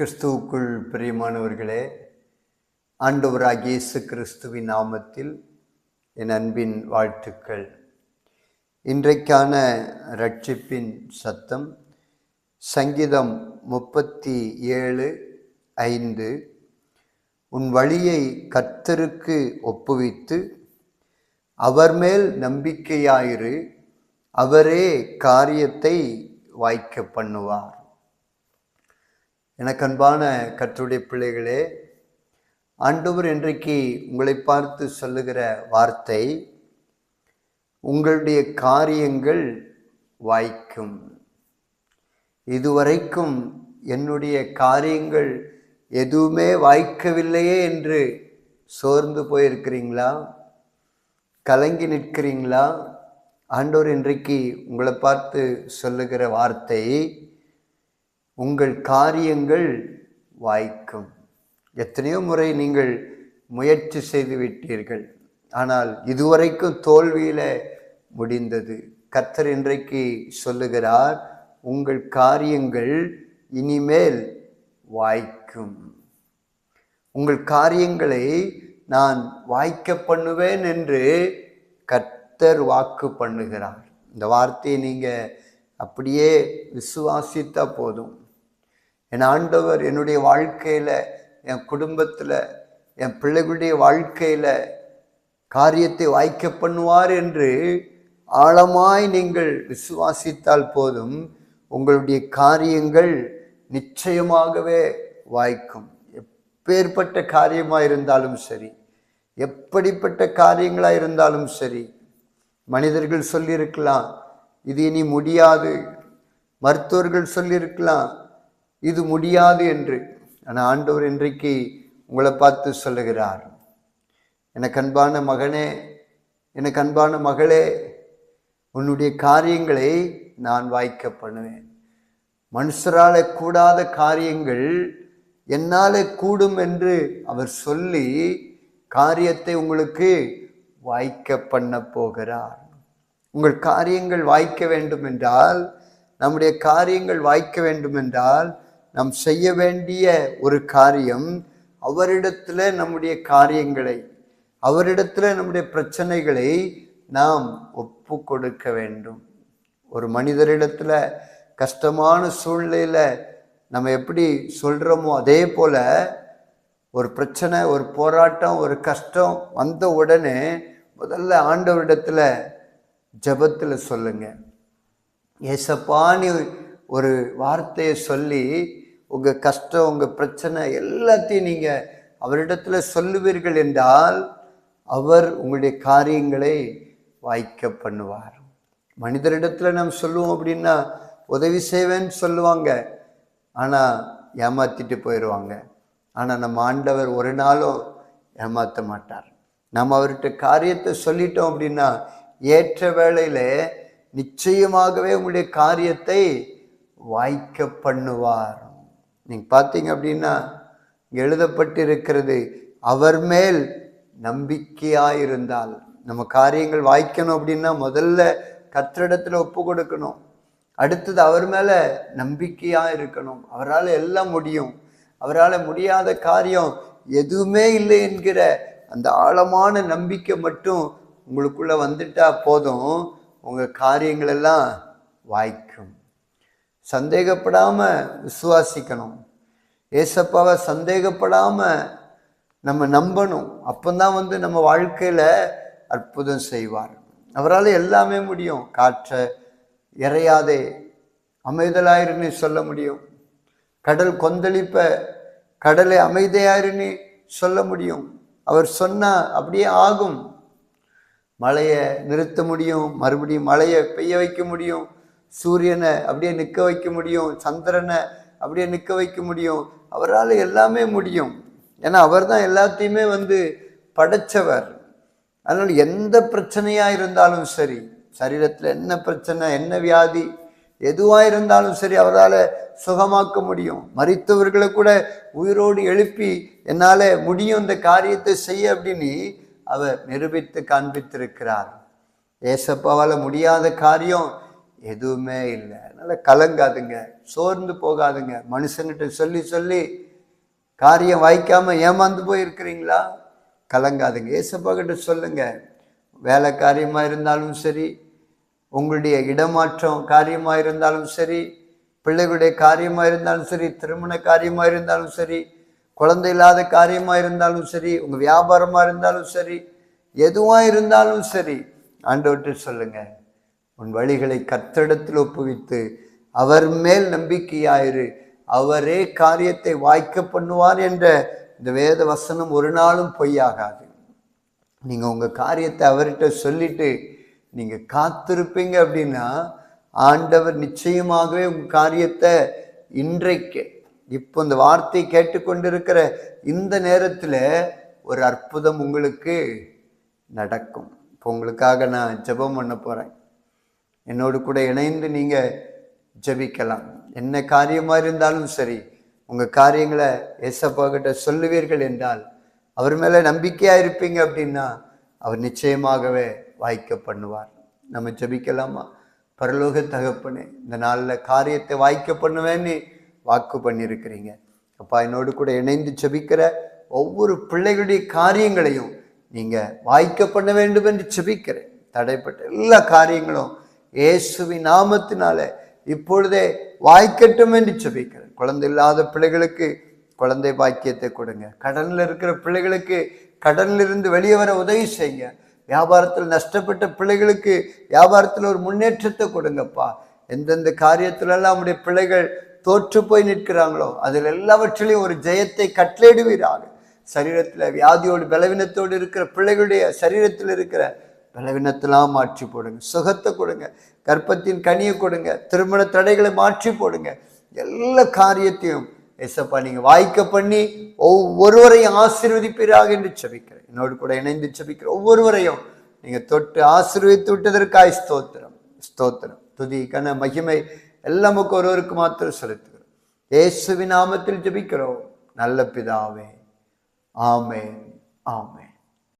கிறிஸ்துவுக்குள் பிரியமானவர்களே ஆண்டவராக இயேசு கிறிஸ்துவின் நாமத்தில் என் அன்பின் வாழ்த்துக்கள். இன்றைக்கான ரட்சிப்பின் சத்தம் சங்கீதம் முப்பத்தி ஏழு ஐந்து. உன் வழியை கர்த்தருக்கு ஒப்புவித்து அவர் மேல் நம்பிக்கையாயிரு அவரே காரியத்தை வாய்க்க பண்ணுவார். எனக்கு அன்பான கற்றுடைய பிள்ளைகளே ஆண்டவர் இன்றைக்கு உங்களை பார்த்து சொல்லுகிற வார்த்தை உங்களுடைய காரியங்கள் வாய்க்கும். இதுவரைக்கும் என்னுடைய காரியங்கள் எதுவுமே வாய்க்கவில்லையே என்று சோர்ந்து போயிருக்கிறீங்களா? கலங்கி நிற்கிறீங்களா? ஆண்டவர் இன்றைக்கு உங்களை பார்த்து சொல்லுகிற வார்த்தை உங்கள் காரியங்கள் வாய்க்கும். எத்தனையோ முறை நீங்கள் முயற்சி செய்து விட்டீர்கள். ஆனால் இதுவரைக்கும் தோல்வியில் முடிந்தது. கர்த்தர் இன்றைக்கு சொல்லுகிறார் உங்கள் காரியங்கள் இனிமேல் வாய்க்கும். உங்கள் காரியங்களை நான் வாய்க்க பண்ணுவேன் என்று கர்த்தர் வாக்கு பண்ணுகிறார். இந்த வார்த்தையை நீங்கள் அப்படியே விசுவாசித்தா போதும். என் ஆண்டவர் என்னுடைய வாழ்க்கையில் என் குடும்பத்தில் என் பிள்ளைகளுடைய வாழ்க்கையில் காரியத்தை வாய்க்க பண்ணுவார் என்று ஆழமாய் நீங்கள் விசுவாசித்தால் போதும் உங்களுடைய காரியங்கள் நிச்சயமாகவே வாய்க்கும். எப்பேற்பட்ட காரியமாக இருந்தாலும் சரி எப்படிப்பட்ட காரியங்களாக இருந்தாலும் சரி மனிதர்கள் சொல்லியிருக்கலாம் இது இனி முடியாது. மருத்துவர்கள் சொல்லியிருக்கலாம் இது முடியாது என்று. ஆனால் ஆண்டவர் இன்றைக்கு உங்களை பார்த்து சொல்லுகிறார். எனக்கு அன்பான மகனே எனக்கு அன்பான மகளே உன்னுடைய காரியங்களை நான் வாய்க்க பண்ணுவேன். மனுஷரால கூடாத காரியங்கள் என்னால் கூடும் என்று அவர் சொல்லி காரியத்தை உங்களுக்கு வாய்க்க பண்ண போகிறார். உங்கள் காரியங்கள் வாய்க்க வேண்டும் என்றால் நம்முடைய காரியங்கள் வாய்க்க வேண்டும் என்றால் நாம் செய்ய வேண்டிய ஒரு காரியம் அவரிடத்துல நம்முடைய காரியங்களை அவரிடத்துல நம்முடைய பிரச்சனைகளை நாம் ஒப்பு கொடுக்க வேண்டும். ஒரு மனிதரிடத்துல கஷ்டமான சூழ்நிலையில நம்ம எப்படி சொல்றோமோ அதே போல ஒரு பிரச்சனை ஒரு போராட்டம் ஒரு கஷ்டம் வந்த உடனே முதல்ல ஆண்டவரிடத்துல ஜபத்தில் சொல்லுங்க. நீ ஒரு வார்த்தையை சொல்லி உங்கள் கஷ்டம் உங்கள் பிரச்சனை எல்லாத்தையும் நீங்கள் அவரிடத்துல சொல்லுவீர்கள் என்றால் அவர் உங்களுடைய காரியங்களை வாய்க்க பண்ணுவார். மனிதரிடத்துல நாம் சொல்லுவோம் அப்படின்னா உதவி செய்வேன்னு சொல்லுவாங்க. ஆனால் ஏமாத்திட்டு போயிடுவாங்க ஆனால் நம்ம ஆண்டவர் ஒரு நாளும் ஏமாற்ற மாட்டார். நம்ம அவர்கிட்ட காரியத்தை சொல்லிட்டோம் அப்படின்னா ஏற்ற வேளையில் நிச்சயமாகவே உங்களுடைய காரியத்தை வாய்க்க பண்ணுவார். நீங்கள் பார்த்தீங்க அப்படின்னா எழுதப்பட்டிருக்கிறது அவர் மேல் நம்பிக்கையாயிருந்தால். நம்ம காரியங்கள் வாய்க்கணும் அப்படின்னா முதல்ல கத்திரிடத்தில் ஒப்பு கொடுக்கணும். அடுத்தது அவர் மேலே நம்பிக்கையாக இருக்கணும் அவரால் எல்லாம் முடியும். அவரால் முடியாத காரியம் எதுவுமே இல்லை என்கிற அந்த ஆழமான நம்பிக்கை மட்டும் உங்களுக்குள்ளே வந்துட்டா போதும். உங்கள் காரியங்களெல்லாம் வாய்க்கும். சந்தேகப்படாமல் விசுவாசிக்கணும். ஏசப்பாவை சந்தேகப்படாமல் நம்ம நம்பணும். அப்போந்தான் வந்து நம்ம வாழ்க்கையில் அற்புதம் செய்வார். அவரால் எல்லாமே முடியும். காற்றை இறையாதே அமைதலாயிருன்னு சொல்ல முடியும். கடல் கொந்தளிப்ப கடலை அமைதியாயிருன்னு சொல்ல முடியும். அவர் சொன்னால் அப்படியே ஆகும். மழையை நிறுத்த முடியும். மறுபடியும் மழையை பெய்ய வைக்க முடியும். சூரியனை அப்படியே நிற்க வைக்க முடியும் சந்திரனை அப்படியே நிற்க வைக்க முடியும். அவரால் எல்லாமே முடியும். ஏன்னா அவர் தான் எல்லாத்தையுமே வந்து படைச்சவர். அதனால் எந்த பிரச்சனையாக இருந்தாலும் சரி சரீரத்தில் என்ன பிரச்சனை என்ன வியாதி எதுவாக இருந்தாலும் சரி அவரால் சுகமாக்க முடியும். மறித்தவர்களை கூட உயிரோடு எழுப்பி என்னால் முடியும் இந்த காரியத்தை செய்ய அப்படின்னு அவர் நிரூபித்து காண்பித்திருக்கிறார். ஏசப்பாவால் முடியாத காரியம் எதுவுமே இல்லை. அதனால் கலங்காதுங்க. சோர்ந்து போகாதுங்க. மனுஷன்கிட்ட சொல்லி சொல்லி காரியம் வாய்க்காமல் ஏமாந்து போயிருக்கிறீங்களா? கலங்காதுங்க. ஏசப்பாக்கிட்ட சொல்லுங்க. வேலை காரியமாக இருந்தாலும் சரி உங்களுடைய இடமாற்றம் காரியமாக இருந்தாலும் சரி பிள்ளைகளுடைய காரியமாக இருந்தாலும் சரி திருமண காரியமாக இருந்தாலும் சரி குழந்தை இல்லாத காரியமாக இருந்தாலும் சரி உங்கள் வியாபாரமாக இருந்தாலும் சரி எதுவாக இருந்தாலும் சரி ஆண்டவர்கிட்ட சொல்லுங்கள் உன் வழிகளை கத்தடத்தில் ஒப்புவித்து அவர் மேல் நம்பிக்கையாயிரு. அவரே காரியத்தை வாய்க்க பண்ணுவார் என்ற இந்த வேத வசனம் ஒரு நாளும் பொய்யாகாது. நீங்கள் உங்கள் காரியத்தை அவர்கிட்ட சொல்லிட்டு நீங்கள் காத்திருப்பீங்க அப்படின்னா ஆண்டவர் நிச்சயமாகவே உங்கள் காரியத்தை இன்றைக்கு இப்போ இந்த வார்த்தை கேட்டுக்கொண்டிருக்கிற இந்த நேரத்தில் ஒரு அற்புதம் உங்களுக்கு நடக்கும். இப்போ உங்களுக்காக நான் ஜெபம் பண்ண போகிறேன் என்னோடு கூட இணைந்து நீங்கள் ஜெபிக்கலாம். என்ன காரியமாக இருந்தாலும் சரி உங்கள் காரியங்களை ஏசப்பா கிட்ட சொல்லுவீர்கள் என்றால் அவர் மேலே நம்பிக்கையாக இருப்பீங்க அப்படின்னா அவர் நிச்சயமாகவே வாய்க்க பண்ணுவார். நம்ம ஜெபிக்கலாமா? பரலோக தகப்பனே இந்த நாளில் காரியத்தை வாய்க்க பண்ணுவேன்னு வாக்கு பண்ணியிருக்கிறீங்க. அப்பா என்னோடு கூட இணைந்து ஜெபிக்கிற ஒவ்வொரு பிள்ளைகளுடைய காரியங்களையும் நீங்கள் வாய்க்க பண்ண வேண்டும் என்று ஜெபிக்கிறேன். தடைப்பட்ட எல்லா காரியங்களும் இயேசுவின் நாமத்தினால இப்பொழுதே வாய்க்கட்டும் என்று ஜெபிக்கிறேன். குழந்தை இல்லாத பிள்ளைகளுக்கு குழந்தை பாக்கியத்தை கொடுங்க. கடனில் இருக்கிற பிள்ளைகளுக்கு கடனிலிருந்து வெளியே வர உதவி செய்யுங்க. வியாபாரத்தில் நஷ்டப்பட்ட பிள்ளைகளுக்கு வியாபாரத்தில் ஒரு முன்னேற்றத்தை கொடுங்கப்பா. எந்தெந்த காரியத்திலெல்லாம் நம்முடைய பிள்ளைகள் தோற்று போய் நிற்கிறாங்களோ அதில் எல்லாவற்றிலையும் ஒரு ஜெயத்தை கட்டளையிடுவீராக. சரீரத்தில் வியாதியோடு பலவீனத்தோடு இருக்கிற பிள்ளைகளுடைய சரீரத்தில் இருக்கிற பலவீனத்தெல்லாம் மாற்றி போடுங்க. சுகத்தை கொடுங்க. கற்பத்தின் கனியை கொடுங்க. திருமண தடைகளை மாற்றி போடுங்க. எல்லா காரியத்தையும் எசப்பா நீங்கள் வாய்க்க பண்ணி ஒவ்வொருவரையும் ஆசீர்வதிப்பீராக என்று செபிக்கிறேன் என்னோடு கூட இணைந்து செபிக்கிற ஒவ்வொருவரையும் நீங்கள் தொட்டு ஆசீர்வதித்து விட்டதற்காய் ஸ்தோத்திரம். ஸ்தோத்திரம். துதி கன மகிமை எல்லாம் நமக்கு ஒருவருக்கு மாத்திரம் செலுத்துகிறோம். இயேசுவின் நாமத்தில் ஜபிக்கிறோம். நல்ல பிதாவே. ஆமென். ஆமென்.